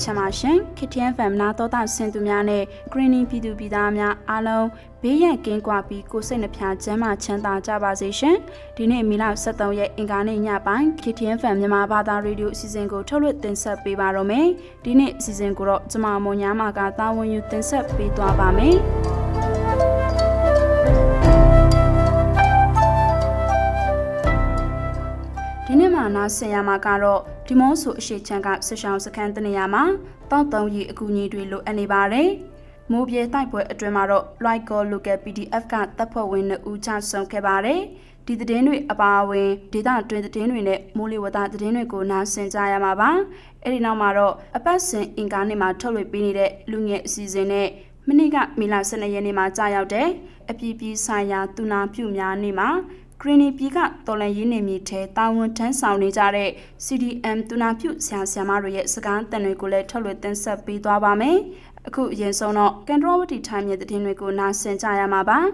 လာညချမ်းပါရှင် KTN FM နာတော်တာဆင်သူများနဲ့ Greening ပြည်သူပြည်သားများအားလုံးဘေးရန်ကင်းကွာပြီးကိုယ်စိတ်နှဖျားချမ်းသာချမ်းသာကြပါစေရှင်ဒီနေ့မီလ23ရက်အင်္ဂါနေ့ညပိုင်း KTN FM မြန်မာဘာသာရေဒီယိုအစီအစဉ်ကိုထုတ်လွှင့်တင်ဆက်ပေးပါတော့မယ်ဒီနေ့အစီအစဉ်ကိုတော့ကျွန်မမွန်ညာမာကတာဝန်ယူတင်ဆက်ပေးသွားပါမယ် ဒီနေ့မှာနားဆင်ရမှာကတော့ဒီမောဆိုအရှိချမ်းကဆရှောင်းစခန်းတနေရာမှာတောက်တုံးရီအကူအညီတွေလိုအပ်နေပါတယ်။မိုးပြေတိုက်ပွဲအတွင်းမှာတော့ Loico Local PDF ကတပ်ဖွဲ့ဝင်2ဦးချဆုံးခဲ့ပါတယ်။ဒီသတင်းတွေအပါအဝင်ဒေတာတွင်သတင်းတွေနဲ့မိုးလေဝသသတင်းတွေကိုနားဆင်ကြရမှာပါ။အဲဒီနောက်မှာတော့အပတ်စဉ်အင်ကာနေ့မှာထုတ်လွှင့်ပေးနေတဲ့လူငယ်အစီအစဉ်နဲ့မနေ့ကမီလာ12ရက်နေ့မှာကြာရောက်တဲ့အပြည်ပြည်ဆိုင်ရာတူနာပြုများနေ့မှာ ဂရီနီပြည်ကတော်လန်ရင်းနေမြေထဲတာဝန်ထမ်းဆောင်နေကြတဲ့ CDM တူနာပြုဆရာဆရာမတွေရဲ့စကားတန်တွေကိုလည်းထုတ်လွှင့်တင်ဆက်ပေးသွားပါမယ်။အခုအရင်ဆုံးတော့ကန်ဒရဝတီထိုင်းရဲ့သတင်းတွေကိုနားဆင်ကြရမှာပါ။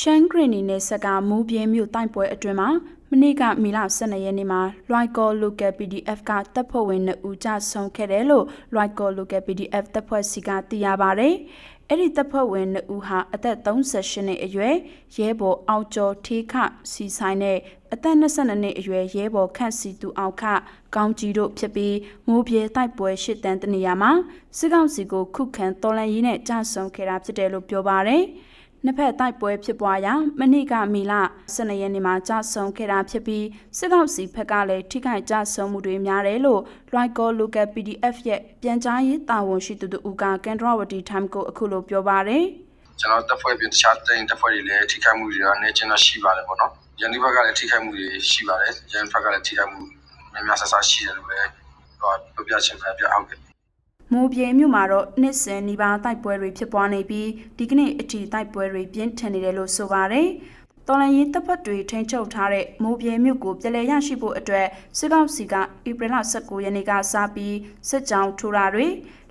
ရှန်ဂရီနီနဲ့ဆက်ကမူးပြင်းမြို့တိုက်ပွဲအတွင်းမှာ မနေ့ကမီလ12ရက်နေ့မှာ Loico Local PDF ကတပ်ဖွဲ့ဝင်2ဦးကြဆုံးခဲ့တယ်လို့ Loico Local PDF တပ်ဖွဲ့စီကသိရပါဗျ။အဲ့ဒီတပ်ဖွဲ့ဝင်2ဦးဟာအသက်38နှစ်အရွယ်ရဲဘော်အောက်ကျော်ထေးခစီဆိုင်နဲ့အသက်22နှစ်အရွယ်ရဲဘော်ခန့်စီသူအောက်ခကောင်းကြီးတို့ဖြစ်ပြီးမိုးပြေတိုက်ပွဲရှစ်တန်းတနေရာမှာစစ်ကောင်စီကိုခုခံတော်လှန်ရေးနဲ့ကြဆုံခဲ့တာဖြစ်တယ်လို့ပြောပါရယ်။ နှစ်ဖက်တိုက်ပွဲဖြစ်ပွားရာမနေ့ကမီလ12ရက်နေ့မှာကြာဆုံးခဲ့တာဖြစ်ပြီးစစ်ကောင်စီဘက်ကလည်းထိခိုက်ကြဆုံးမှုတွေများတယ်လို့ Loico Local PDF ရဲ့ပြန်ကြားရေးတာဝန်ရှိသူတို့ကကန်ဒရဝတီ time ကိုအခုလိုပြောပါရယ်ကျွန်တော်တပ်ဖွဲ့ပြင်တခြားတိုင်းတပ်ဖွဲ့တွေလည်းထိခိုက်မှုတွေတော့နေကျင်တော့ရှိပါတယ်ပေါ့နော်။ရန်ဒီဘက်ကလည်းထိခိုက်မှုတွေရှိပါတယ်။ရန်ဘက်ကလည်းထိခိုက်မှုများများဆဆရှိတယ်လို့လည်းဟောပြပြချင်တယ်ပြအောင်က မိုးပြေမြို့မှာတော့နှစ်စဉ်နီးပါးတိုက်ပွဲတွေဖြစ်ပွားနေပြီးဒီကနေ့အထိတိုက်ပွဲတွေပြင်းထန်နေတယ်လို့ဆိုပါတယ်။တော်လန်ရေးတပ်ဖက်တွေထိန်းချုပ်ထားတဲ့မိုးပြေမြို့ကိုပြည်လဲရရှိဖို့အတွက်စစ်ကောင်စီကဧပြီလ19ရက်နေ့ကစပြီးစစ်ကြောင်းထိုးတာတွေ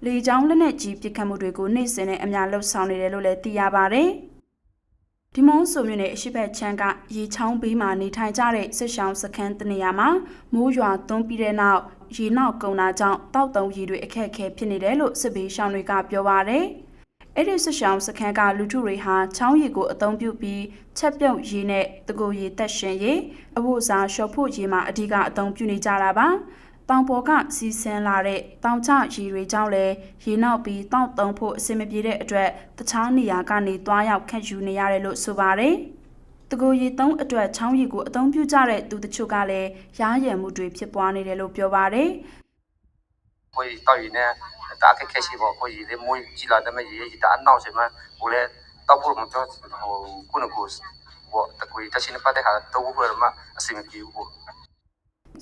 လေကြောင်းလက်နက်ကြီးပစ်ခတ်မှုတွေကိုနေ့စဉ်နဲ့အများလှုပ်ဆောင်နေတယ်လို့လည်းသိရပါတယ်။ဒီမုံဆိုမြို့နယ်အရှိဘက်ချမ်းကရေချောင်းဘေးမှာနေထိုင်ကြတဲ့စစ်ရှောင်းစခန်းတနေရာမှာမိုးရွာသွန်းပြီးတဲ့နောက် ရေနောက်ကုန်တာကြောင့်တောက်တုံရေတွေအခက်အခဲဖြစ်နေတယ်လို့စစ်ဘေးရှောင်းတွေကပြောပါရယ်။အဲ့ဒီစစ်ရှောင်းစခန်းကလူထုတွေဟာချောင်းရေကိုအသုံးပြုပြီးချက်ပြုတ်ရေနဲ့တကိုရေတက်ရှင်ရေအဖို့စားလျှော်ဖို့ရေမှာအဓိကအသုံးပြုနေကြတာပါ။တောင်ပေါ်ကစီးဆင်းလာတဲ့တောင်ကျရေတွေကြောင့်လည်းရေနောက်ပြီးတောက်တုံဖို့အဆင်မပြေတဲ့အတွက်တခြားနေရာကနေတွားရောက်ခက်ယူနေရတယ်လို့ဆိုပါတယ်။ တကူရီသုံးအတွက်ချောင်းရီကိုအသုံးပြုကြတဲ့သူတချို့ကလည်းရားရံမှုတွေဖြစ်ပွားနေတယ်လို့ပြောပါတယ်။ကိုတောက်ရင်လည်းဒါခက်ခဲရှိပေါ့ကိုကြီးလေးမွေးကြည့်လာတယ်မရေကြီးဒါအနောက်ဆိုမှကိုလည်းတောက်ဖို့မပြောဟိုခုနကဘောတကွေတချင်းပတ်တဲ့ဟာတော့ဘယ်မှာအစီမပြေဘူးပေါ့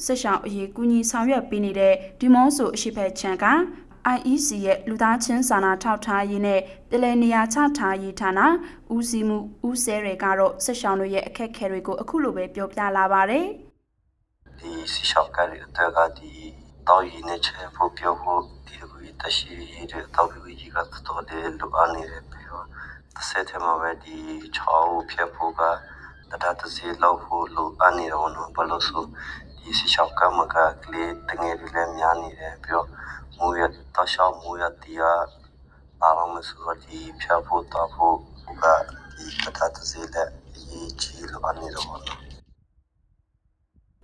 စစ်ရှောင်းအရေးကူညီဆောင်ရွက်ပေးနေတဲ့ဒီမော့ဆိုအရှိဖက်ချန်က IEC ရဲ့လူသားချင်းစာနာထောက်ထားရေးနဲ့ပြည်내နေရာချထားရေးဌာနဦးစီးမှုဦးဆဲတွေကတော့စစ်ရှောင်းတွေရဲ့အခက်အခဲတွေကိုအခုလိုပဲပြောပြလာပါတယ်ဒီစီရှောက်ကလေးအတက်ကဒီတောက်ရည်နဲ့ချေဖို့ပြောဖို့ဒီလိုတရှိရတဲ့တောက်ပြီးကြီးကတော်တယ်လိုအပ်နေတယ်ပြီးတော့တစ်ဆက်တည်းမှာပဲဒီချောင်းဖြတ်ဖို့ကတတတစီလောက်ဖို့လိုအပ်နေတော့နော်ဘလို့ဆိုဒီစီရှောက်ကမကကလေးတငယ်တွေလည်းများနေတယ်ပြီးတော့ မူရတော့ရှောင်းမူရတီးရအားလုံးမဆိုဒီဖြတ်ဖို့တော့ဖို့ကဒီတတတစီလည်းအရေးကြီးလိုအပ်နေတော့နော်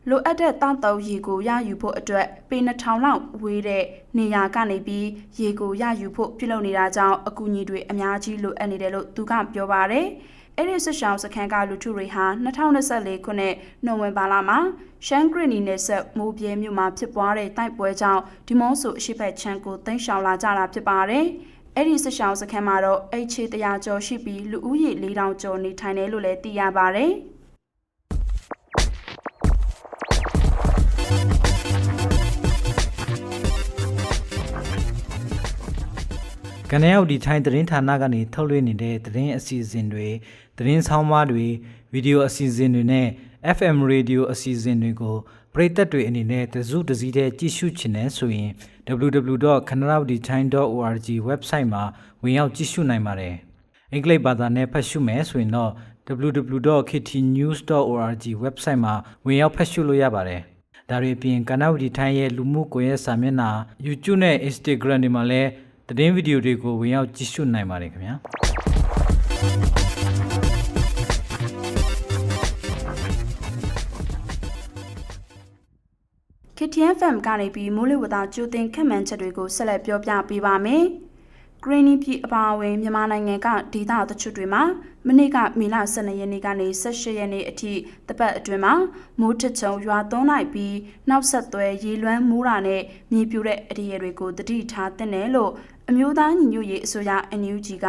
လိုအပ်တဲ့တောက်တောက်ရေကိုရယူဖို့အတွက်ပေ2000လောက်ဝေးတဲ့နေရာကနေပြီးရေကိုရယူဖို့ပြုလုပ်နေတာကြောင့်အကူအညီတွေအများကြီးလိုအပ်နေတယ်လို့သူကပြောပါတယ်။ အဲ့ဒီစစ်ရှောင်းစခန်းကလူထုတွေဟာ2024ခုနှစ်နိုဝင်ဘာလမှာရှန်ဂရီနီနယ်ဆက်မိုးပြဲမြို့မှာဖြစ်ပွားတဲ့တိုက်ပွဲကြောင့်ဒီမော့ဆိုအရှိဖက်ချန်ကိုတင်ရှောင်လာကြတာဖြစ်ပါတယ်။အဲ့ဒီစစ်ရှောင်းစခန်းမှာတော့အိတ်ချေတရာကျော်ရှိပြီးလူဦးရေ4000ကျော်နေထိုင်တယ်လို့လည်းသိရပါတယ်။ကနေရောက်ဒီထိုင်းသတင်းဌာနကနေထုတ်လွှင့်နေတဲ့သတင်းအစီအစဉ်တွေ သတင်းဆောင်မတွေဗီဒီယိုအစီအစဉ်တွေနဲ့ FM radio အစီအစဉ်တွေကိုပရိသတ်တွေအနေနဲ့တစုတစည်းတည်းကြည့်ရှုချင်တယ်ဆိုရင် www.kanaravdithai.org website မှာဝင်ရောက်ကြည့်ရှုနိုင်ပါတယ်။အင်္ဂလိပ်ဘာသာနဲ့ဖတ်ရှုမယ်ဆိုရင်တော့ www.ktnews.org website မှာဝင်ရောက်ဖတ်ရှုလို့ရပါတယ်။ဒါတွေအပြင်ကနဝတီထိုင်းရဲ့လူမှုကွန်ရက်စာမျက်နှာ YouTube နဲ့ Instagram တွေမှာလည်းသတင်းဗီဒီယိုတွေကိုဝင်ရောက်ကြည့်ရှုနိုင်ပါတယ်ခင်ဗျာ။ KTN FM ကနေပြီးမိုးလေဝသကြိုတင်ခန့်မှန်းချက်တွေကိုဆက်လက်ပြောပြပေးပါမယ်။ Greeny ပြည်အပါအဝင်မြန်မာနိုင်ငံကဒေသတချို့တွေမှာမနေ့ကမေလ12ရက်နေ့ကနေ18ရက်နေ့အထိတပတ်အတွင်းမှာမိုးထချုံရွာသွန်းလိုက်ပြီးနောက်ဆက်တွဲရေလွှမ်းမိုးတာနဲ့မြေပြိုတဲ့အရေတွေကိုတတိထားတဲ့နယ်လို့အမျိုးသားညီညွတ်ရေးအစိုးရ NUG က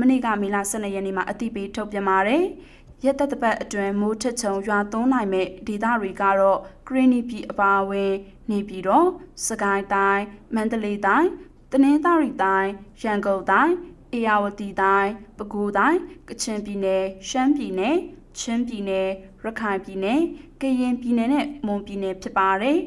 မနေ့ကမေလ12ရက်နေ့မှာအသိပေးထုတ်ပြန်ပါတယ်။ ရက်သက်တပတ်အတွင်းမိုးထချုံရွာသွန်းနိုင်မဲ့ဒေသတွေကတော့ဂရင်းနီပြည်အပါအဝင်နေပြည်တော်စကိုင်းတိုင်းမန္တလေးတိုင်းတနင်္သာရီတိုင်းရန်ကုန်တိုင်းအေရဝတီတိုင်းပဲခူးတိုင်းကချင်ပြည်နယ်ရှမ်းပြည်နယ်ချင်းပြည်နယ်ရခိုင်ပြည်နယ်ကရင်ပြည်နယ်နဲ့မွန်ပြည်နယ်ဖြစ်ပါတယ်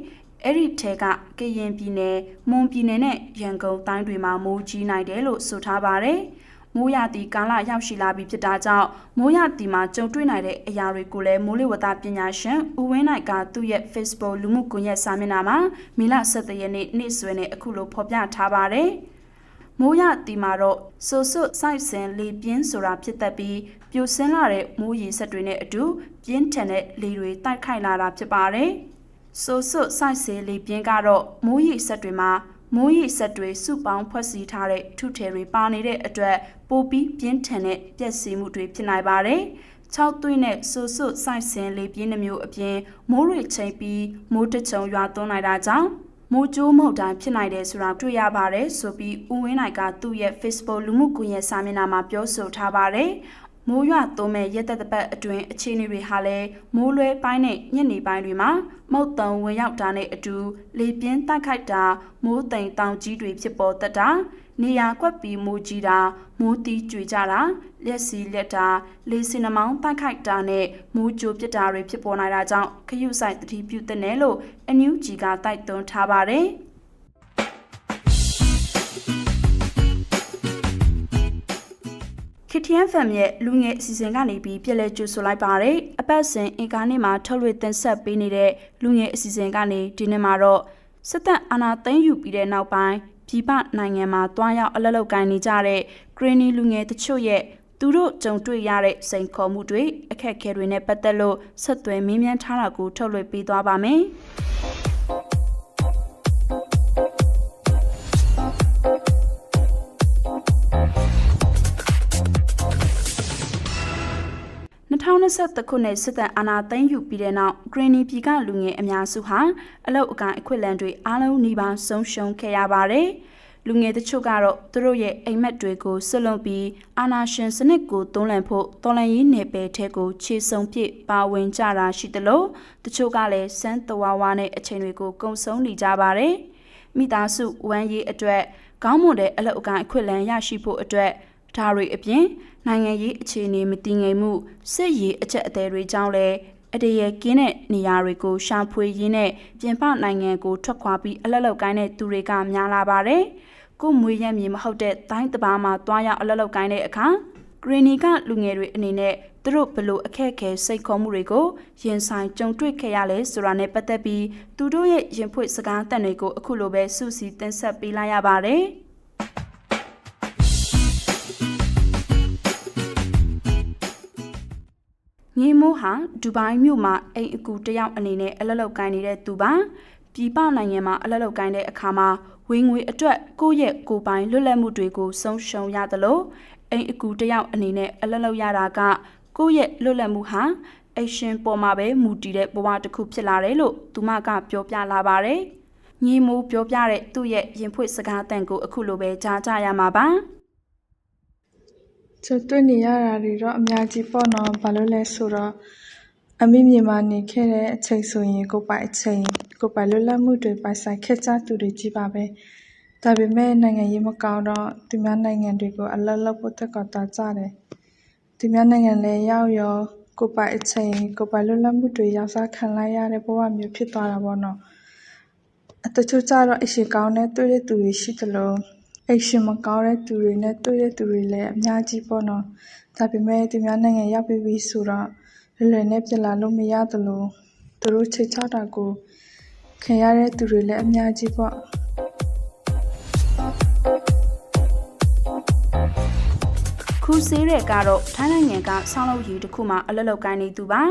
အဲ့ဒီထဲကကရင်ပြည်နယ်မွန်ပြည်နယ်နဲ့ရန်ကုန်တိုင်းတွေမှာမိုးကြီးနိုင်တယ်လို့ဆိုထားပါတယ်။ မိုးရသည့်ကာလရောက်ရှိလာပြီဖြစ်တာကြောင့်မိုးရသည့်မှာကြုံတွေ့နိုင်တဲ့အရာတွေကိုလည်းမိုးလေဝသပညာရှင်ဦးဝင်းနိုင်ကသူ့ရဲ့ Facebook လူမှုကွန်ရက်စာမျက်နှာမှာမေလ17ရက်နေ့နေ့စွဲနဲ့အခုလိုဖော်ပြထားပါတယ်။မိုးရတီမှာတော့ဆိုဆွတ်စိုက်စင်လေပြင်းဆိုတာဖြစ်တတ်ပြီးပြိုဆင်းလာတဲ့မိုးရေဆက်တွေနဲ့အတူပြင်းထန်တဲ့လေတွေတိုက်ခိုက်လာတာဖြစ်ပါတယ်။ဆိုဆွတ်စိုက်စင်လေပြင်းကတော့မိုးရေဆက်တွေမှာ မိုးရိပ်ဆက်တွေစုပေါင်းဖွဲ့စည်းထားတဲ့ထုထည်တွေပါနေတဲ့အတွက်ပိုပြီးပြင်းထန်တဲ့ပြက်စီမှုတွေဖြစ်နိုင်ပါတယ်။၆သွင်းနဲ့ဆူဆွတ်ဆိုင်စင်လေးပြင်းနှမျိုးအပြင်မိုးရိပ်ချိန်ပြီးမိုးတချုံရွာသွန်းလိုက်တာကြောင့်မိုးကြိုးမဟုတ်တိုင်းဖြစ်နိုင်တယ်ဆိုတာတွေ့ရပါတယ်ဆိုပြီးဦးဝင်းနိုင်ကသူ့ရဲ့ Facebook လူမှုကွန်ရက်စာမျက်နှာမှာပြောဆိုထားပါတယ် မိုးရွာသွန်းမဲ့ရက်သက်တပတ်အတွင်းအခြေအနေတွေဟာလည်းမိုးလွဲပိုင်းနဲ့ညနေပိုင်းတွေမှာမုတ်တုံဝင်ရောက်တာနဲ့အတူလေပြင်းတိုက်ခိုက်တာမိုးတိမ်တောင်ကြီးတွေဖြစ်ပေါ်တတ်တာနေရာကွက်ပြီးမိုးကြီးတာမိုးတီးကြွေကြတာလက်စီလက်တာလေစင်နှမောင်းတိုက်ခိုက်တာနဲ့မိုးကြိုပစ်တာတွေဖြစ်ပေါ်နိုင်တာကြောင့်ခရုဆိုင်တတိပြုတဲ့နယ်လို့အန်ယူဂျီကတိုက်တွန်းထားပါတယ်။ KTN FM ရဲ့လူငယ်အစီအစဉ်ကနေပြီးပြည်လဲကြိုဆိုလိုက်ပါတယ်အပတ်စဉ်အင်ကာနေ့မှာထုတ်လွှင့်တင်ဆက်ပေးနေတဲ့လူငယ်အစီအစဉ်ကနေဒီနေ့မှာတော့စစ်တပ်အာဏာသိမ်းယူပြီးတဲ့နောက်ပိုင်းပြည်ပနိုင်ငံမှာတွားရောက်အလုပ်လုပ်ကိုင်နေကြတဲ့ Greeny လူငယ်တချို့ရဲ့သူတို့ကြုံတွေ့ရတဲ့စိန်ခေါ်မှုတွေအခက်အခဲတွေနဲ့ပတ်သက်လို့ဆက်သွယ်မေးမြန်းထားတာကိုထုတ်လွှင့်ပေးသွားပါမယ်။ 2023ခုနှစ်စစ်တပ်အာဏာသိမ်းယူပြီးတဲ့နောက် Greeny ပြည်ကလူငယ်အများစုဟာအလုတ်အကန်အခွင့်အလမ်းတွေအားလုံးနှီးပါဆုံးရှုံးခဲ့ရပါတယ်။လူငယ်တချို့ကတော့သူတို့ရဲ့အိမ်မက်တွေကိုဆွလွန်ပြီးအာဏာရှင်စနစ်ကိုတွန်းလှန်ဖို့တော်လှန်ရေးနယ်ပယ်ထဲကိုခြေစုံပစ်ပါဝင်ကြတာရှိသလိုတချို့ကလည်းစမ်းတဝါဝါနဲ့အချိန်တွေကိုကုံဆုံးနေကြပါတယ်။မိသားစုဝမ်းရေးအတွက်ကောင်းမွန်တဲ့အလုတ်အကန်အခွင့်အလမ်းရရှိဖို့အတွက် ဒါတွေအပြင်နိုင်ငံရေးအခြေအနေမတည်ငြိမ်မှုစစ်ရေးအချက်အသေးတွေကြောင့်လည်းအတရကင်းတဲ့နေရာတွေကိုရှာဖွေရင်းနဲ့ပြင်ပနိုင်ငံကိုထွက်ခွာပြီးအလက်လောက်ကိုင်းတဲ့သူတွေကများလာပါတယ်။ကိုမွေးရမြေမဟုတ်တဲ့တိုင်းတပါးမှာတွားရောက်အလက်လောက်ကိုင်းတဲ့အခါဂရီနီကလူငယ်တွေအနေနဲ့သူတို့ဘလို့အခက်အခဲစိတ်ခေါ်မှုတွေကိုရင်ဆိုင်ကြုံတွေ့ခဲ့ရလဲဆိုတာနဲ့ပတ်သက်ပြီးသူတို့ရဲ့ရင်ဖွင့်စကားတန်တွေကိုအခုလိုပဲစုစည်းတင်ဆက်ပေးလိုက်ရပါတယ်။ ညီမိုးဟာဒူဘိုင်းမြို့မှာအိမ်အကူတယောက်အနေနဲ့အလလောက်ကိုင်းနေတဲ့သူပါပြည်ပနိုင်ငံမှာအလလောက်ကိုင်းတဲ့အခါမှာဝင်ငွေအတွက်ကိုယ့်ရဲ့ကိုယ်ပိုင်လွတ်လပ်မှုတွေကိုဆုံးရှုံးရသလိုအိမ်အကူတယောက်အနေနဲ့အလလောက်ရတာကကိုယ့်ရဲ့လွတ်လပ်မှုဟာအရှင်ပေါ်မှာပဲမူတည်တဲ့ဘဝတစ်ခုဖြစ်လာတယ်လို့သူမကပြောပြလာပါတယ်ညီမိုးပြောပြတဲ့သူ့ရဲ့ရင်ဖွင့်စကားတန်ကိုအခုလိုပဲကြားကြရမှာပါ ကျတွေ့နေရတာတွေတော့အများကြီးပေါ့နော်ဘာလို့လဲဆိုတော့အမိမြေမှာနေခဲ့တဲ့အချိန်ဆိုရင်ကိုပိုင်အချိန်ကိုပိုင်လွတ်လပ်မှုတွေပိုင်ဆိုင်ခဲ့ကြသူတွေကြီးပါပဲဒါပေမဲ့နိုင်ငံရေးမကောင်းတော့သူများနိုင်ငံတွေကိုအလတ်လောက်ဖို့တက်ကတာကြတယ်သူများနိုင်ငံလဲရောက်ရောကိုပိုင်အချိန်ကိုပိုင်လွတ်လပ်မှုတွေရောက်စားခံလိုက်ရတဲ့ဘဝမျိုးဖြစ်သွားတာပေါ့နော်အတချို့ကြတော့အရှိကောင်းနဲ့တွေ့တဲ့သူတွေရှိသလို အိတ်ရှင်မကောင်းတဲ့သူတွေနဲ့ တွေ့တဲ့သူတွေလည်း အများကြီးပေါ့နော် ဒါပေမဲ့ သူများနိုင်ငံရောက်ပြီးပြီဆိုတော့လွယ်လွယ်နဲ့ ပြန်လာလို့မရသလို သူတို့ချိတ်ချတာကို ခံရတဲ့သူတွေလည်း အများကြီးပေါ့ခူဆေးတဲ့ကတော့ ထိုင်းနိုင်ငံက ဆောင်းလုပ်ရည်တစ်ခုမှအလုပ်လုပ်ကိုင်းနေသူပါ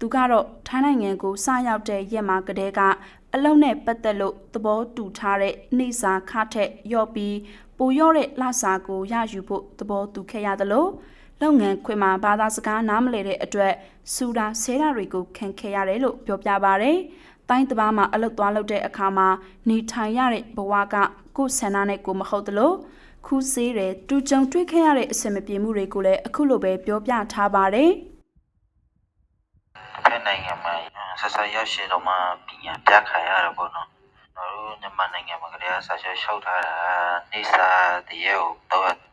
သူကတော့ ထိုင်းနိုင်ငံကို စရောက်တဲ့ရက်မှာကတည်းက အလုပ်နဲ့ပတ်သက်လို့သဘောတူထားတဲ့နှိစာခထက်ရော့ပြီးပိုရော့တဲ့လစာကိုရယူဖို့သဘောတူခဲ့ရသလိုလုပ်ငန်းခွင်မှာဘာသာစကားနားမလည်တဲ့အတွက်စူတာဆဲတာတွေကိုခံခဲ့ရတယ်လို့ပြောပြပါဗျ။တိုင်းတစ်ပါးမှာအလုပ်သွားလုပ်တဲ့အခါမှာနေထိုင်ရတဲ့ဘဝကကိုယ်ဆန္ဒနဲ့ကိုမဟုတ်သလိုခူးဆေးတယ်တူကြုံတွေ့ခဲ့ရတဲ့အဆင်မပြေမှုတွေကိုလည်းအခုလိုပဲပြောပြထားပါတယ်ဖက်နိုင်ငံမှာ ဆက်ဆက်ရောက်ရှိတော့မှပညာပြခံရတယ်ပေါ့နော်။ကျွန်တော်တို့မြန်မာနိုင်ငံမှာကလေးကဆက်ဆက်ရှောက်ထားတာနေစာတရေကို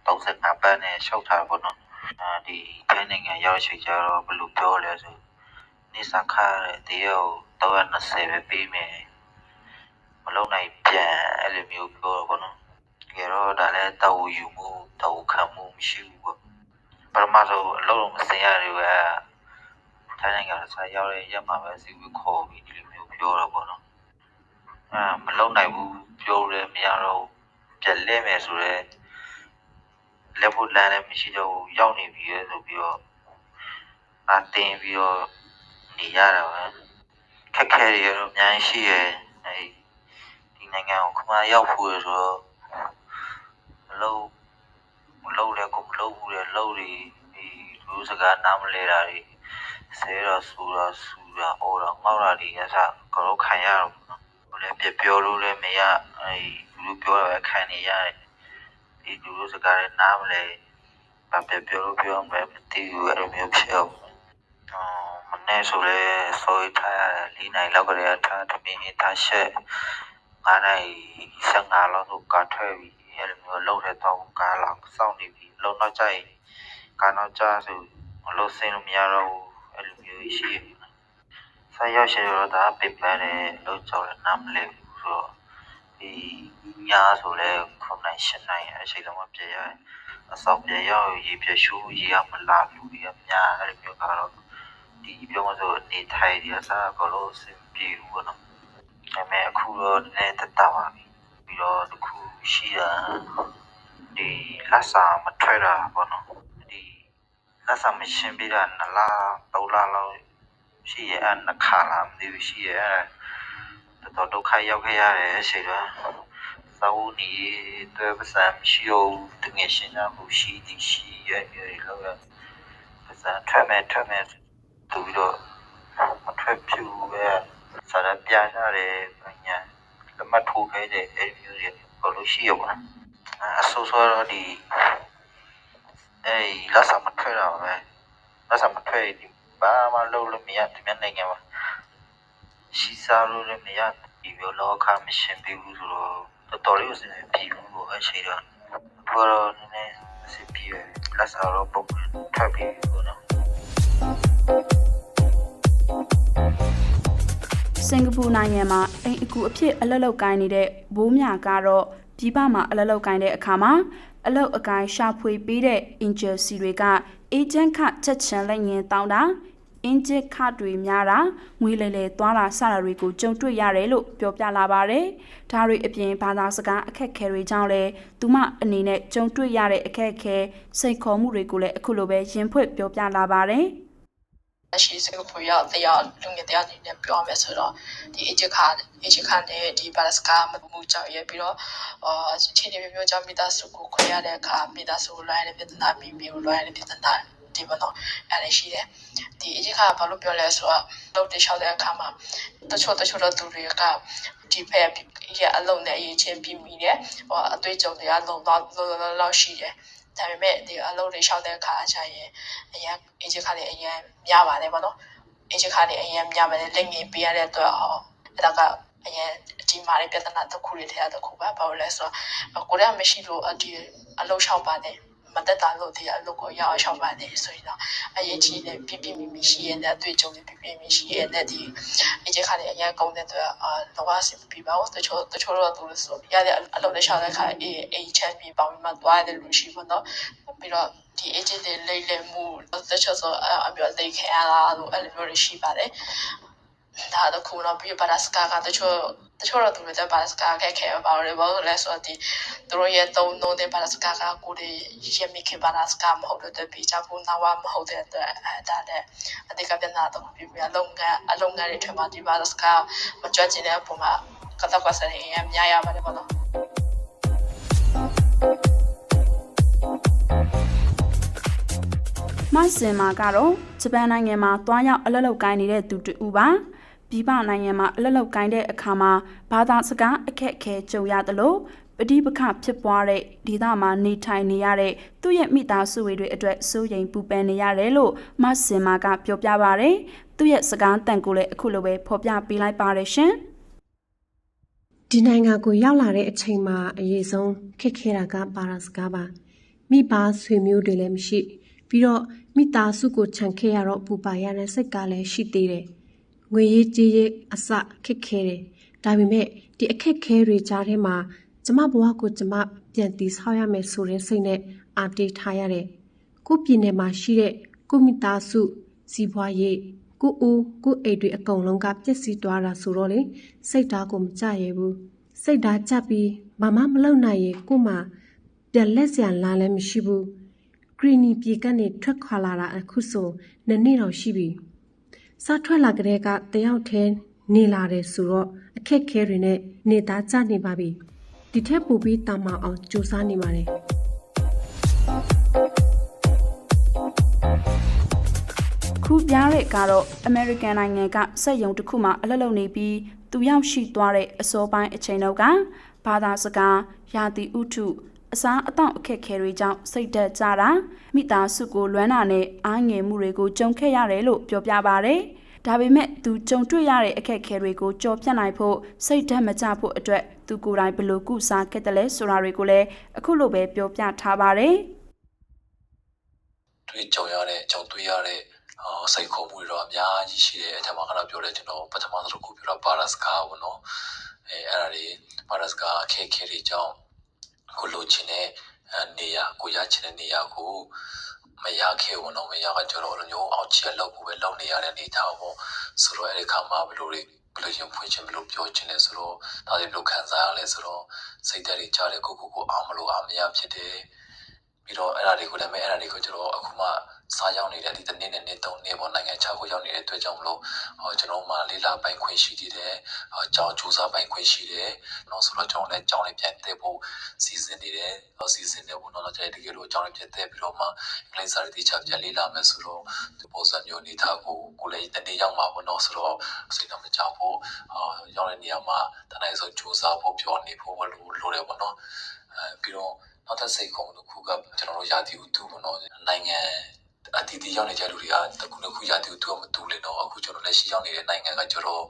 335ပတ်နဲ့ရှောက်ထားပေါ့နော်။အဲဒီထိုင်းနိုင်ငံရောက်ရှိကြတော့ဘယ်လိုပြောလဲဆိုနေစာခတဲ့တရေကို320ပဲပေးမယ်။မလုံးနိုင်ပြန်အဲ့လိုမျိုးပြောတော့ပေါ့နော်။တကယ်တော့ဒါလည်းတောက်ယူမှုတောက်ခံမှုမရှိဘူးပေါ့။ပထမဆုံးအလုံးလုံးမစင်ရတယ်ပဲ။ ထိုင်းနိုင်ငံဆိုင်ရောက်တဲ့ရက်မှာပဲစီဝေးခေါ်ပြီးဒီလိုမျိုးပြောတော့ပေါ့နော်အဲမလုံနိုင်ဘူးပြောရဲမရတော့ပြက်လဲမယ်ဆိုတော့လက်ဖို့လမ်းလည်းမရှိတော့ဘူးရောက်နေပြီလေဆိုပြီးတော့အတင်းပြီးတော့နေရတာပဲခက်ခဲတွေတော့အများကြီးရှိရဲ့အဲဒီနိုင်ငံကိုခမရောက်ဖို့ဆိုတော့မလုံမလုံလဲကိုမလုံဘူးလေလုံတွေဒီလူစကားနားမလဲတာတွေ ဆဲတော့ဆူတော့ဆူတော့အော်တော့ငေါက်တာဒီကစားကတော့ခံရတော့ဘယ်လဲပြပြောလို့လည်းမရအဲဒီလူပြောတာပဲခံနေရတယ်ဒီလူတို့စကားလည်းနားမလဲဘာပြပြောလို့ပြောမှမသိဘူးအဲ့လိုမျိုးဖြစ်အောင်အော်မနေ့ဆိုလဲဆိုရထားရတယ်၄နိုင်လောက်ကလေးထားတမင်းထားရှက်9နိုင်15လောက်ဆိုကာထွက်ပြီးအဲ့လိုမျိုးလှုပ်တဲ့တော့ကားလောက်စောင့်နေပြီးလုံတော့ကြိုက်ကားတော့ကြားဆိုမလို့စင်းလို့မရတော့ဘူး အဲ့လိုမျိုးရှိရဆက်ရောက်ရှိတော့ဒါပင်ပန်းတယ်လို့ကြောက်ရနားမလဲဘူးဆိုတော့ဒီညာဆိုလဲခုနိုင်ရှင်းနိုင်အချိန်လုံးမပြေရအစောက်ပြေရောက်ရေပြရှူးရေကမလာလူတွေကများအဲ့လိုမျိုးကတော့ဒီပြောမဆိုနေထိုင်ရစားကလို့စင်ပြေဘူးပေါ့နော်ဒါပေမဲ့အခုတော့နည်းနည်းတက်တာပါပြီပြီးတော့တခုရှိတာဒီလက်စာမထွက်တာပေါ့နော်ဒီ လက်ဆောင်မရှင်းပြတာနှစ်လသုံးလလောက်ရှိရဲ့အဲ့နှစ်ခါလားမသိဘူးရှိရဲ့အဲ့တော်တော်ဒုက္ခရောက်ခဲ့ရတယ်အချိန်တော့သာဝနီတွေ့ပစံမရှိတော့တငယ်ရှင်းတာမှုရှိသည်ရှိရဲ့မျိုးတွေလောက်ရပစံထွက်မဲ့ထွက်မဲ့တူပြီးတော့မထွက်ပြူပဲစာရပြရတယ်ညာလက်မထိုးခဲ့တဲ့အဲ့မျိုးတွေဘယ်လိုရှိရပါ့အဆိုးဆိုးတော့ဒီ အဲ့လက်ဆောင်မထွက်တော့ပဲလက်ဆောင်မထွက်ဒီဘာမှလုပ်လို့မရဒီမြန်နိုင်ငံမှာရှိစားလို့လည်းမရဒီမျိုးလောကမရှင်းပြဘူးဆိုတော့တော်တော်လေးကိုစဉ်းစားပြီးဘူးအချိန်တော့ဘောတော့နည်းနည်းအစီပြေလက်ဆောင်တော့ပုံထွက်ပြီးဘူးနော်စင်ကာပူနိုင်ငံမှာအိမ်အကူအဖြစ်အလုပ်လုပ်ကိုင်းနေတဲ့ဘိုးမြကတော့ ပြည်ပမှာအလုပ်လုပ်ကိုင်းတဲ့အခါမှာအလုပ်အကိုင်းရှာဖွေပေးတဲ့ agency တွေကအေဂျင့်ခချက်ချင်လက်ငင်းတောင်းတာအင်ဂျစ်ခတွေများတာငွေလဲလဲသွားတာစတာတွေကိုကြုံတွေ့ရတယ်လို့ပြောပြလာပါတယ်။ဒါတွေအပြင်ဘာသာစကားအခက်အခဲတွေကြောင့်လဲသူမအနေနဲ့ကြုံတွေ့ရတဲ့အခက်အခဲစိတ်ခေါ်မှုတွေကိုလည်းအခုလိုပဲရင်ဖွင့်ပြောပြလာပါတယ်။ လက်ရှိစကားပူရောက်တရားလူငယ်တရားအနေနဲ့ပြောမယ်ဆိုတော့ဒီ age ခါ age ခါနဲ့ဒီ balance ကမမှုကြောင့်ရပြီးတော့အာချင်းချင်းမျိုးကြောင့်မိသားစုကိုခွဲရတဲ့အခါမိသားစုလွှဲရတဲ့ပြဿနာမိမိကိုလွှဲရတဲ့ပြဿနာဒီဘောနော်အဲ့ဒါရှိတယ်ဒီ age ခါဘာလို့ပြောလဲဆိုတော့တော့တခြားတဲ့အခါမှာတချို့တချို့တော့သူတွေကဒီဖက်ရအလုံးနဲ့အရင်ချင်းပြီးမိတယ်ဟိုအတွေ့အကြုံတွေကလုံတော့လောက်ရှိတယ် ဒါပေမဲ့ဒီအလုပ်တွေရှောက်တဲ့အခါကျရင်အရင် age ခါလေးအရင်များပါတယ်ဗောနော် age ခါလေးအရင်များပါတယ်လက်ငယ်ပေးရတဲ့အတွက်အောင်အဲ့ဒါကအရင်အကြီးမားတဲ့ပြဿနာတစ်ခုတွေထဲကတစ်ခုပါဘာလို့လဲဆိုတော့ကိုယ်ကမရှိလို့အဒီအလုပ်ရှောက်ပါတယ် မမတက်တာလို့ဒီအလုပ်ကိုရောက်အောင်ရှောက်ပါတယ်ဆိုရင်တော့အရေးကြီးတယ်ပြပြမိမိရှိရတဲ့အတွေ့အကြုံတွေပြပြမိရှိရတဲ့ဒီအကျခါတွေအရင်ကောင်းတဲ့အတွက်အာလောကစီပြပါဦးတချို့တချို့တော့သူလို့ဆိုရတဲ့အလုပ်တွေရှောက်တဲ့ခါအေးအေးချမ်းပြီးပေါင်းပြီးမှသွားရတယ်လို့ရှိပါတော့ပြီးတော့ဒီ agent တွေလိမ့်လည်မှုတချို့ဆိုအမျိုးလိမ့်ခံရတာလို့အဲ့လိုမျိုးတွေရှိပါတယ် ဒါတော့ခုတော့ပြီးပါရစကာကတချို့တချို့တော့သူတို့တဲ့ပါရစကာခဲ့ခဲ့ပါတော့ဘာလို့လဲဆိုတော့ဒီသူတို့ရဲ့သုံးသုံးတဲ့ပါရစကာကကိုယ်ရမိခင်ပါရစကာမဟုတ်တဲ့ပြီးကြဖို့နာဝမဟုတ်တဲ့အတွက်အဲဒါလည်းအတိတ်ကပြန်လာတော့ပြီးပြီးအလုံးငန်းအလုံးငန်းတွေထဲမှာဒီပါရစကာမကြွချင်တဲ့အပေါ်မှာကတော့ကစားရင်အများရပါတယ်ပေါ့နော်မဆင်မာကတော့ဂျပန်နိုင်ငံမှာတွားရောက်အလုပ်လုပ်ကိုင်းနေတဲ့သူတူပါ ပြည်ပနိုင်ငံမှာအလုပ်လုပ်ကိုင်းတဲ့အခါမှာဘာသာစကားအခက်အခဲကြုံရတယ်လို့ပဋိပက္ခဖြစ်ပွားတဲ့ဒေသမှာနေထိုင်နေရတဲ့သူ့ရဲ့မိသားစုတွေအတွက်စိုးရိမ်ပူပန်နေရတယ်လို့မဆင်မာကပြောပြပါရယ်သူ့ရဲ့စကားတန်ကိုလည်းအခုလိုပဲဖော်ပြပေးလိုက်ပါတယ်ရှင်ဒီနိုင်ငံကိုရောက်လာတဲ့အချိန်မှာအရေးဆုံးခက်ခဲတာကပါရာစကားပါမိဘဆွေမျိုးတွေလည်းမရှိ ပြီးတော့မိသားစုကိုခြံခဲ့ရတော့ပူပါရတဲ့စိတ်ကလည်းရှိသေးတယ် ငွေရေးကြေးရေးအစခက်ခဲတယ်ဒါပေမဲ့ဒီအခက်ခဲတွေကြားထဲမှာကျမဘဝကိုကျမပြန်တည်ဆောက်ရမယ်ဆိုတဲ့စိတ်နဲ့အာတေးထားရတယ်ကိုယ့်ပြည်နယ်မှာရှိတဲ့ကိုယ့်မိသားစုစီးပွားရေးကိုအိုးကိုအိတ်တွေအကုန်လုံးကပြည့်စည်သွားတာဆိုတော့လေစိတ်ဓာတ်ကိုမကြရဘူးစိတ်ဓာတ်ကြပြီးမမမလုံနိုင်ရင်ကို့မှာပြန်လက်စရာလာလည်းမရှိဘူးဂရီနီပြေကနေထွက်ခွာလာတာအခုဆိုနှစ်နှစ်တော့ရှိပြီ စားထွက်လာကြတဲ့ကတယောက်တည်းနေလာတယ်ဆိုတော့အခက်ခဲတွေနဲ့နေသားကြနေပါပြီဒီထက်ပိုပြီးတာမအောင်စူးစမ်းနေပါတယ်ခုပြားတဲ့ကတော့ American နိုင်ငံကစက်ရုံတစ်ခုမှာအလုပ်လုပ်နေပြီးသူရောက်ရှိသွားတဲ့အစောပိုင်းအချိန်တော့ကဘာသာစကားယာတိဥထု အစားအသောက်အခက်အခဲတွေကြောင့်စိတ်သက်ကြတာမိသားစုကိုလွမ်းတာနဲ့အားငယ်မှုတွေကိုကြုံခဲ့ရတယ်လို့ပြောပြပါဗျ။ဒါပေမဲ့သူကြုံတွေ့ရတဲ့အခက်အခဲတွေကိုကြော်ဖြတ်နိုင်ဖို့စိတ်ဓာတ်မကျဖို့အတွက်သူကိုယ်တိုင်ဘယ်လိုကုစားခဲ့တယ်လဲဆိုတာတွေကိုလည်းအခုလိုပဲပြောပြထားပါတယ်။တွေ့ကြုံရတဲ့ကြုံတွေ့ရတဲ့အာစိတ်ခေါ်မှုတွေတော့အများကြီးရှိတယ်အဲ့ထက်မှာခဏပြောလဲကျွန်တော်ပထမဆုံးကိုပြောတာပါရစကားပေါ့နော်အဲအဲ့ဒါတွေပါရစကားအခက်အခဲတွေကြောင့် ကိုလိုချင်တဲ့အဲနေရာကိုရချင်တဲ့နေရာကိုမရခဲ့ဘူးနော်မရကကျွန်တော်လိုမျိုးအောက်ချဲလောက်ဖို့ပဲလောက်နေရတဲ့နေသားပေါ့ဆိုတော့အဲ့ဒီခါမှာဘယ်လိုတွေဘယ်လိုရင်ဖွင့်ချင်ဘယ်လိုပြောချင်လဲဆိုတော့ဒါတွေဘယ်လိုခံစားရလဲဆိုတော့စိတ်ဓာတ်တွေကြားတဲ့ကိုကိုကိုအောင်မလို့အားမရဖြစ်တယ်ပြီးတော့အဲ့ဒါတွေကိုလည်းမဲ့အဲ့ဒါတွေကိုကျွန်တော်အခုမှ စားရောက်နေတဲ့ဒီတစ်နေ့နဲ့နေ့သုံးနေ့ပေါ်နိုင်ငံခြားကိုရောက်နေတဲ့အတွက်ကြောင့်မလို့ဟောကျွန်တော်မှလေးလာပိုင်ခွင့်ရှိသေးတယ်ဟောကြောင်းစူးစမ်းပိုင်ခွင့်ရှိတယ်နော်ဆိုတော့ကျွန်တော်လည်းကြောင်းလေးပြန်တက်ဖို့စီစဉ်နေတယ်ဟောစီစဉ်နေဖို့တော့ကျွန်တော်တကယ်လို့ကြောင်းလေးပြန်တက်ပြီးတော့မှအင်္ဂလိပ်စာတွေတခြားပြန်လေးလာမယ်ဆိုတော့ဒီပုံစံမျိုးနေထားကိုကိုလည်းတနေ့ရောက်မှာပေါ့နော်ဆိုတော့စိတ်တော့မကြောက်ဖို့ဟောရောက်တဲ့နေရာမှာတနိုင်ဆုံးစူးစမ်းဖို့ပြောနေဖို့လို့လိုတယ်ပေါ့နော်အဲပြီးတော့နောက်ထပ်စိတ်ခုံတစ်ခုကကျွန်တော်တို့ရာသီဥတုပေါ့နော်နိုင်ငံ အတီးတီးရောက်နေကြလူတွေကတခုတစ်ခုရာသီဥတုကမတူလေတော့အခုကျွန်တော်လက်ရှိရောက်နေတဲ့နိုင်ငံကကျွန်တော်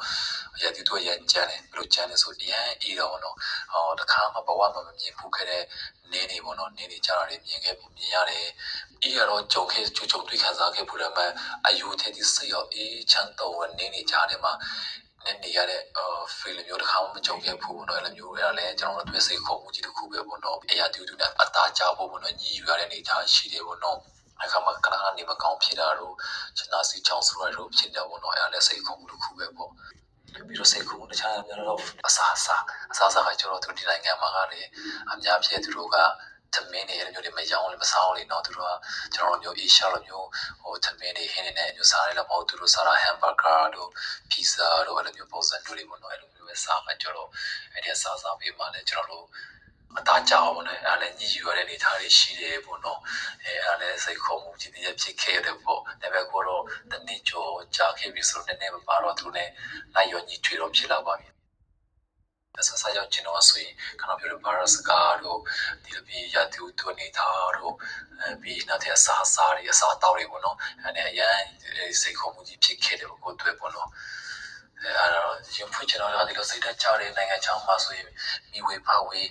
ရာသီဥတုကရမ်းကြမ်းတယ်ဘယ်လိုကြမ်းလဲဆိုရမ်းအေးတော့ပေါ့နော်ဟောတခါမှဘဝမှာမမြင်ဘူးခဲ့တဲ့နေနေပေါ့နော်နေနေကြတာတွေမြင်ခဲ့မြင်ရတယ်အေးရတော့ကြုံခဲ့ကြုံကြုံတွေ့ခံစားခဲ့ဘူးတယ်မှာအယူထဲဒီစိတ်ရောအေးချမ်းတော့နေနေကြတယ်မှာနေနေရတဲ့အာ feel မျိုးတစ်ခါမှမကြုံခဲ့ဘူးပေါ့နော်အဲ့လိုမျိုးရလဲကျွန်တော်တို့တွေ့စိတ်ခေါ်မှုကြီးတစ်ခုပဲပေါ့နော်အရာတူတူနဲ့အသားကြဖို့ပေါ့နော်ညီယူရတဲ့အနေအထားရှိတယ်ပေါ့နော် အခါမှာခဏခဏနေမကောင်းဖြစ်တာတော့ချနာစီချောင်းဆိုရတော့ဖြစ်တယ်ပေါ့နော်အဲ့ဒါလည်းစိတ်ခေါ်မှုတစ်ခုပဲပေါ့ပြီးတော့စိတ်ကူတခြားများတော့အစားအစာအစားအစာကကျွန်တော်တို့ဒီနိုင်ငံမှာကလည်းအများပြည့်သူတို့ကသမင်းတွေအဲ့လိုမျိုးတွေမရောင်းလည်းမစားဘူးလေနော်သူတို့ကကျွန်တော်တို့မျိုးအေရှာလိုမျိုးဟိုသမင်းတွေဟင်းနေနဲ့မျိုးစားရလည်းမဟုတ်သူတို့စားတာဟမ်ဘာဂါတို့ပီဇာတို့အဲ့လိုမျိုးပုံစံမျိုးတွေပေါ့နော်အဲ့လိုမျိုးပဲစားမှကျွန်တော်အဲ့ဒီစားစားပေးမှလည်းကျွန်တော်တို့ အသားကြောက်ပေါ့နော်အဲ့ဒါလည်းညီယူရတဲ့နေသားတွေရှိတယ်ပေါ့နော်အဲအဲ့ဒါလည်းစိတ်ခေါ်မှုကြီးတည်းဖြစ်ခဲ့တယ်ပေါ့ဒါပေမဲ့ကိုတော့တနေ့ကျော်ကြာခဲ့ပြီဆိုတော့နည်းနည်းမပါတော့သူနဲ့လိုက်ရောညီထွေတော့ဖြစ်လာပါပြီဆဆရောက်ကျွန်တော်ဆိုရင်ခဏပြောလို့ဘာရစကားတို့ဒီလိုပြီးရတူတူနေသားတို့အဲပြီးနောက်ထပ်အစားအစာတွေအစားအသောက်တွေပေါ့နော်အဲနဲ့အရင်စိတ်ခေါ်မှုကြီးဖြစ်ခဲ့တယ်ကိုတွေ့ပေါ့နော်အဲအဲ့တော့ရင်ဖွင့်ချင်တော့ဒီလိုစိတ်ဓာတ်ကြတဲ့နိုင်ငံချောင်းမှာဆိုရင်မိဝေဖဝေ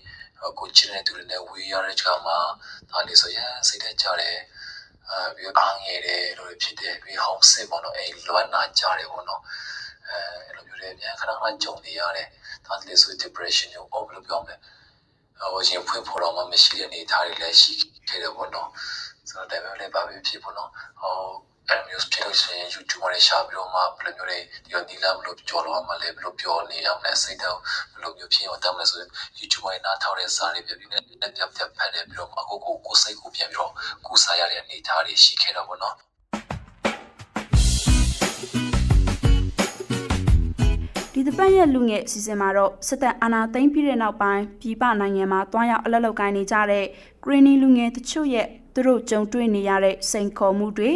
ကိုချစ်တဲ့သူတွေနဲ့ဝေးရတဲ့ခြားမှာဒါလေးဆိုရင်စိတ်ထဲကြတယ်အဲပြီးတော့အားငယ်တယ်လို့ဖြစ်တယ်ပြီး home sick ပေါ့နော်အဲလွမ်းနာကြတယ်ပေါ့နော်အဲအဲ့လိုမျိုးတွေအများခဏခဏကြုံနေရတယ်ဒါလေးဆို depression ကိုအော်ဘယ်လိုပြောမလဲဟိုရင်ဖွင့်ဖို့တော့မှမရှိတဲ့အနေအထားတွေလည်းရှိခဲ့တယ်ပေါ့နော်ဆိုတော့ဒါပေမဲ့လည်းဘာပဲဖြစ်ပေါ့နော်ဟို အဲ့မျိုးဖြစ်လို့ရှိရင် YouTube မှာရှာပြီးတော့မှဘယ်လိုမျိုးတွေဒီတော့နီလာဘယ်လိုကြော်လို့မှလည်းဘယ်လိုပြောနေရမလဲစိတ်တော့ဘယ်လိုမျိုးဖြစ်အောင်တတ်မလဲဆိုရင် YouTube မှာနားထောင်တဲ့စာတွေပြပြီးနဲ့လက်ပြပြဖတ်တယ်ပြီးတော့မှကိုကိုကိုစိတ်ကိုပြန်ပြီးတော့ကုစားရတဲ့အနေအထားတွေရှိခဲ့တော့ပေါ့နော်ဒီတစ်ပတ်ရဲ့လူငယ်အစီအစဉ်မှာတော့စစ်တပ်အာဏာသိမ်းပြီးတဲ့နောက်ပိုင်းပြည်ပနိုင်ငံမှာတွားရောက်အလက်လောက်ကိုင်းနေကြတဲ့ Greeny လူငယ်တချို့ရဲ့သူတို့ကြုံတွေ့နေရတဲ့စိန်ခေါ်မှုတွေ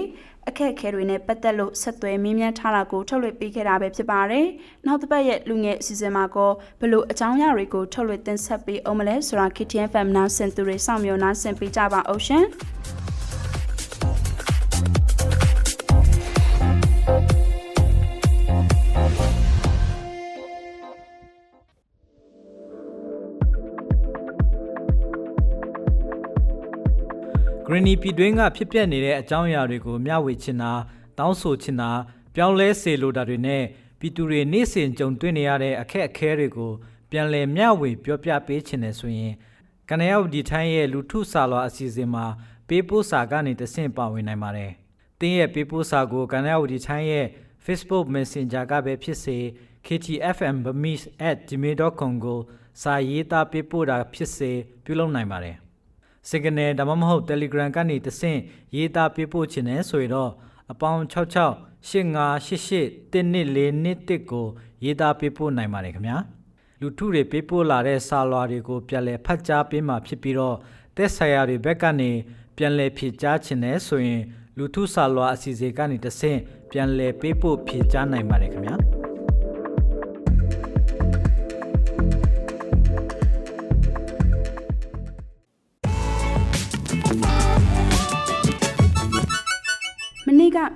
အခက်အခဲတွေနဲ့ပတ်သက်လို့ဆက်သွယ်မင်းမြန်းထားတာကိုထုတ်လွှင့်ပေးခဲ့တာပဲဖြစ်ပါတယ်။နောက်တစ်ပတ်ရဲ့လူငယ်အစီအစဉ်မှာကောဘလို့အကြောင်းအရာတွေကိုထုတ်လွှင့်တင်ဆက်ပေးအောင်မလဲဆိုတာ KTN FM နားဆင်သူတွေစောင့်မျှော်နားဆင်ပေးကြပါအောင်ရှင်။ Greeny ပြည်တွင်းကဖြစ်ပျက်နေတဲ့အကြောင်းအရာတွေကိုမျှဝေချင်တာတောင်းဆိုချင်တာပြောင်းလဲစေလိုတာတွေနဲ့ပြည်သူတွေနေ့စဉ်ကြုံတွေ့နေရတဲ့အခက်အခဲတွေကိုပြန်လည်မျှဝေပြောပြပေးချင်တယ်ဆိုရင်ကနေရောက်ဒီထိုင်းရဲ့လူထုစာလွာအစီအစဉ်မှာပေးပို့စာကနေတဆင့်ပါဝင်နိုင်ပါတယ်။တင်းရဲ့ပေးပို့စာကိုကနေရောက်ဒီထိုင်းရဲ့ Facebook Messenger ကပဲဖြစ်စေ ktfmbamis@gmail.com ကိုစာရေးသားပေးပို့တာဖြစ်စေပြုလုပ်နိုင်ပါတယ်။ Signal ဒါမှမဟုတ် Telegram ကနေတဆင့်ရေးသားပေးပို့ခြင်းနဲ့ဆိုရင်တော့အပေါင်း66 8588 1241ကိုရေးသားပေးပို့နိုင်ပါတယ်ခင်ဗျာလူထုတွေပေးပို့လာတဲ့စာလွှာတွေကိုပြန်လည်ဖတ်ကြားပေးမှာဖြစ်ပြီးတော့တက်ဆိုင်ရာတွေဘက်ကနေပြန်လည်ဖြည့်ကြားခြင်းနဲ့ဆိုရင်လူထုစာလွှာအစီအစဉ်ကနေတဆင့်ပြန်လည်ပေးပို့ဖြည့်ကြားနိုင်ပါတယ်ခင်ဗျာ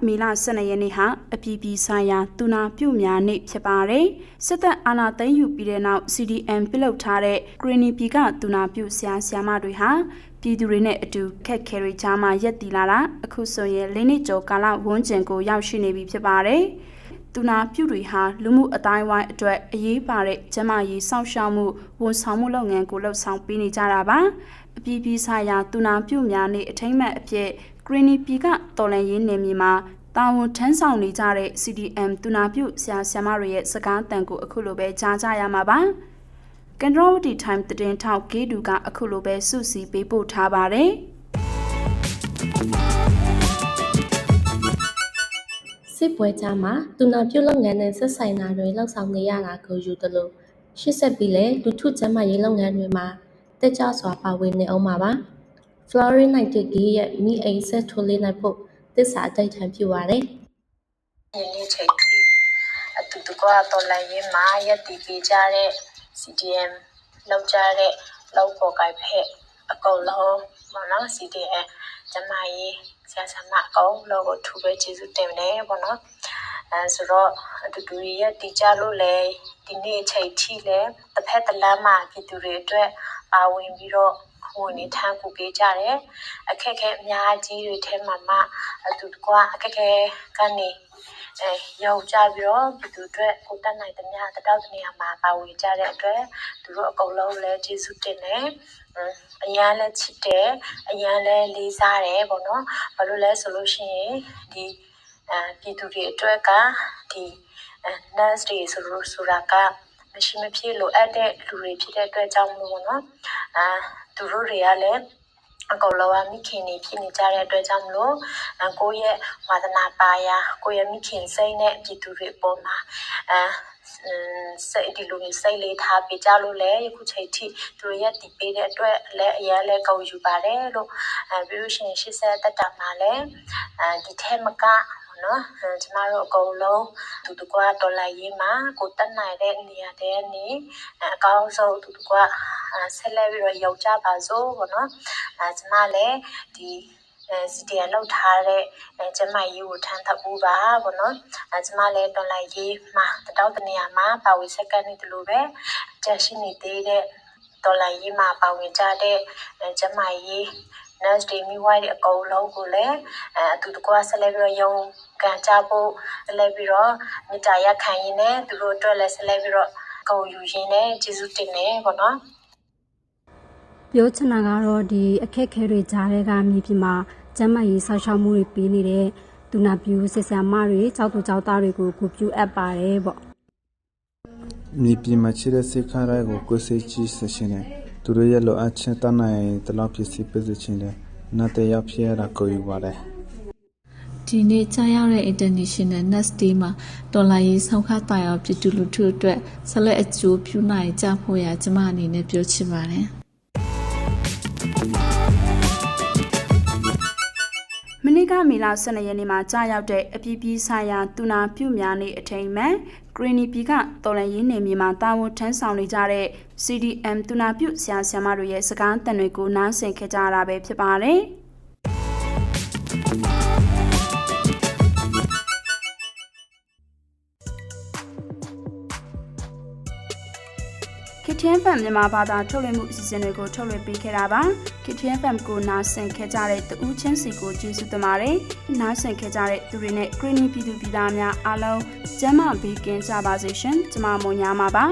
မနေ့ကမေလ12ရက်နေ့ဟာအပြည်ပြည်ဆိုင်ရာတူနာပြုများနေ့ဖြစ်ပါတယ်။စစ်တပ်အာဏာသိမ်းယူပြီးတဲ့နောက် CDM ပြုလုပ်ထားတဲ့ Greeny ပြည်ကတူနာပြုဆရာဆရာမတွေဟာပြည်သူတွေနဲ့အတူခက်ခဲရီချားမှရက်တီလာတာအခုဆိုရင်၄နှစ်ကျော်ကာလဝန်းကျင်ကိုရောက်ရှိနေပြီဖြစ်ပါတယ်။တူနာပြုတွေဟာလူမှုအတိုင်းဝိုင်းအတွက်အရေးပါတဲ့ကျန်းမာရေးစောင့်ရှောက်မှုဝန်ဆောင်မှုလုပ်ငန်းကိုလှုပ်ဆောင်ပေးနေကြတာပါ။အပြည်ပြည်ဆိုင်ရာတူနာပြုများနေ့အထိမ်းအမှတ်အဖြစ် Greeny ပြည်ကတော်လန်ရေးနယ်မြေမှာတာဝန်ထမ်းဆောင်နေကြတဲ့ CDM တူနာပြုဆရာဆရာမတွေရဲ့စကားတန်ကိုအခုလိုပဲကြားကြရမှာပါ။ကန်ဒရိုဝတီ time တည်ထောက်ဂေးတူကအခုလိုပဲစုစည်းပေးပို့ထားပါတယ်။စစ်ပွဲကြားမှာတူနာပြုတ်လုပ်ငန်းနဲ့ဆက်ဆိုင်တာတွေလှုပ်ဆောင်နေရတာကိုယူသလိုရှစ်ဆက်ပြီးလဲလူထုကျန်းမာရေးလုပ်ငန်းတွေမှာတက်ကြွစွာပါဝင်နေအောင်ပါပါ Florida Nightingale ရဲ့မိအိမ်ဆက်ထိုးလေးနိုင်ဖို့သစ္စာအတိုက်ထံပြုပါတယ်ယနေ့ချိန်ထိအတူတကွတော်လိုင်းရေးမှာရက်တည်ပေးကြတဲ့ CDM လောက်ကြတဲ့လောက်ပေါ်ကိုက်ဖက်အကုန်လုံးပေါ့နော် CDM ကျမကြီးဆရာဆရာမအကုန်လုံးကိုထူပဲကျေးဇူးတင်တယ်ပေါ့နော်အဲဆိုတော့အတူတူရက်တည်ကြလို့လေဒီနေ့ချိန်ထိလဲတစ်ဖက်တစ်လမ်းမှာပြည်သူတွေအတွက်ပါဝင်ပြီးတော့ ဝင်နေထမ်းကူပေးကြတယ်အခက်အခဲအများကြီးတွေထဲမှာမှအတူတကွအခက်အခဲကနေအဲရောက်ကြပြီးတော့ပြည်သူအတွက်ကိုတက်နိုင်တဲ့များတတောက်တနေရာမှာပါဝင်ကြတဲ့အတွက်သူတို့အကုန်လုံးလည်းကျေးဇူးတင်တယ်အရန်လည်းချစ်တယ်အရန်လည်းလေးစားတယ်ပေါ့နော်ဘာလို့လဲဆိုလို့ရှိရင်ဒီအဲပြည်သူတွေအတွက်ကဒီအဲ nurse တွေဆိုလို့ဆိုတာက မရှိမဖြစ်လိုအပ်တဲ့လူတွေဖြစ်တဲ့အတွက်ကြောင့်မလို့ပေါ့နော်အာသူတို့တွေကလည်းအကုန်လုံးကမိခင်တွေဖြစ်နေကြတဲ့အတွက်ကြောင့်မလို့အကိုယ့်ရဲ့ဝါသနာပါရာကိုယ့်ရဲ့မိခင်စိတ်နဲ့ပြည်သူတွေအပေါ်မှာအဲစိတ်ဒီလိုမျိုးစိတ်လေးထားပေးကြလို့လည်းယခုချိန်ထိသူတို့ရဲ့တည်ပေးတဲ့အတွက်လည်းအရင်လည်းကုန်ယူပါတယ်လို့အဲပြီးလို့ရှိရင်ရှစ်ဆက်တက်တာမှာလည်းအဲဒီထဲမက နော်အဲကျမတို့အကုန်လုံးသူတကွာဒေါ်လာရေးမှာကိုတက်နိုင်တဲ့နေရာတဲ့နေအကောင်းဆုံးသူတကွာဆက်လက်ပြီးတော့ရောက်ကြပါစို့ပေါ့နော်အဲကျမလည်းဒီအဲစီတီအလောက်ထားတဲ့အဲကျမရေးကိုထမ်းသပ်ဖို့ပါပေါ့နော်အဲကျမလည်းဒေါ်လာရေးမှာတတောက်တနေရာမှာပါဝေစက္ကန့်နေတယ်လို့ပဲတက်ရှိနေသေးတဲ့တတော်လန်ရေးမှာပါဝင်ကြတဲ့အဲကျမကြီး nurse တွေမိဝိုင်းတွေအကုန်လုံးကိုလည်းအဲအတူတကွဆက်လက်ပြီးတော့ရုံကန်ကြဖို့ဆက်လက်ပြီးတော့မေတ္တာရပ်ခံရင်းနဲ့သူတို့အတွက်လည်းဆက်လက်ပြီးတော့ဂုဏ်ယူရင်းနဲ့ကျေးဇူးတင်နေပေါ့နော်ပြောချင်တာကတော့ဒီအခက်အခဲတွေကြားတဲ့ကမြေပြင်မှာကျန်းမာရေးဆောက်ရှောက်မှုတွေပေးနေတဲ့ဒုနာပြူစစ်ဆရာမတွေကြောက်သူကြောက်သားတွေကိုကိုပြုအပ်ပါတယ်ပေါ့မြေပြင်မှာရှိတဲ့စိတ်ခါရိုက်ကိုကိုယ်စိတ်ကြည့်စေခြင်းနဲ့ သူတို့ရဲ့လိုအပ်ချက်တတ်နိုင်တလောက်ပစ္စည်းပေးစေခြင်းနဲ့နောက်တစ်ယောက်ဖြစ်ရတာကိုယူပါတယ်ဒီနေ့ကြားရောက်တဲ့ International Nurse Day မှာဒေါ်လာရေးဆောင်ခတာရောက်ပြည်သူလူထုအတွက်ဆက်လက်အကျိုးပြုနိုင်ကြဖို့ရာကျမအနေနဲ့ပြောချင်ပါတယ် မနေ့ကမေလ12ရက်နေ့မှာကြာရောက်တဲ့အပြည်ပြည်ဆိုင်ရာတူနာပြုများနေ့အထိမ်းအမှန်ဂရီနီပီကတော်လန်ရင်းနယ်မြေမှာတာဝန်ထမ်းဆောင်နေကြတဲ့ CDM တူနာပြုဆရာဆရာမတွေရဲ့စကားတန်တွေကိုနားဆင်ခဲ့ကြရတာပဲဖြစ်ပါတယ်။ KTN FM မြန်မာဘာသာထုတ်လွှင့်မှုအစီအစဉ်တွေကိုထုတ်လွှင့်ပေးခဲ့တာပါ KTN FM ကိုနားဆင်ခဲ့ကြတဲ့တူးချင်းစီကိုကျေးဇူးတင်ပါတယ်နားဆင်ခဲ့ကြတဲ့သူတွေနဲ့ Green ပြည်သူပြည်သားများအားလုံးကျမ်းမာပေးကင်းကြပါစေရှင်ကျွန်မမွန်ညာမှာပါ